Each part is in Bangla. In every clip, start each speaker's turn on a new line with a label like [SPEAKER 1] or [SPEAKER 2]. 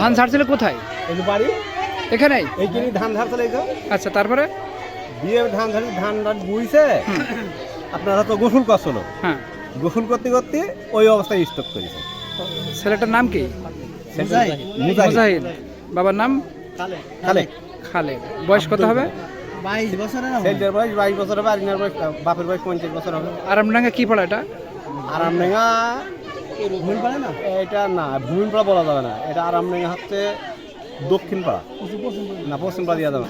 [SPEAKER 1] ধান ছাড়ছিল কোথায়?
[SPEAKER 2] এই যে বাড়ি।
[SPEAKER 1] এখানেই
[SPEAKER 2] এইখানে ধান ঝাড়ছিল এই তো
[SPEAKER 1] আচ্ছা তারপরে?
[SPEAKER 2] দিয়ে ধান ঝাড়ি ধান ধান বুইছে। আপনার হয়তো গোসল করছিল
[SPEAKER 1] হ্যাঁ।
[SPEAKER 2] গোসল করতে করতে ওই অবস্থায় স্টক করেছে।
[SPEAKER 1] ছেলেটার নাম কি?
[SPEAKER 2] মুজাহিদ।
[SPEAKER 1] মুজাহিদ। বাবার নাম?
[SPEAKER 2] খালে
[SPEAKER 1] খালেদ। বয়স কত হবে?
[SPEAKER 2] ছেলের বয়স বাইশ বছর হবে আর বাপের বয়স পঞ্চাশ বছর হবে।
[SPEAKER 1] আরামডাঙ্গা কি পড়া এটা?
[SPEAKER 2] আরামডেঙ্গা এটা না ভূমিন পাড়া বলা যাবে না। এটা আরামডেঙ্গা হচ্ছে দক্ষিণ পাড়া না পশ্চিম পাড়া দেওয়া যাবে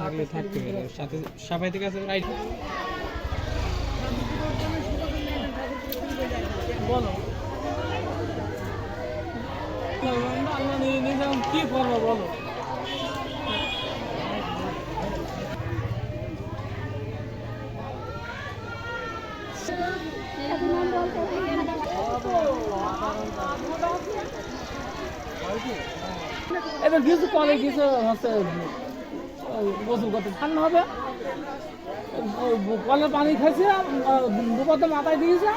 [SPEAKER 1] থাকলে থাকতে সাথে সবাই থেকে আছে রাইট কি করব বলো
[SPEAKER 3] এবার কিছু কলে কিছু হচ্ছে গোসল করতে ঠান্ডা হবে। কলে পানি খাইছে দুপাতে মাথায় দিয়েছে।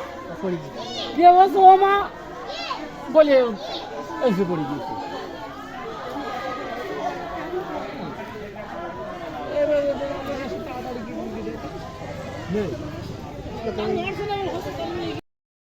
[SPEAKER 3] দিয়ে বলছে ও মা বলে এসে পড়ে গিয়েছে তাড়াতাড়ি কি?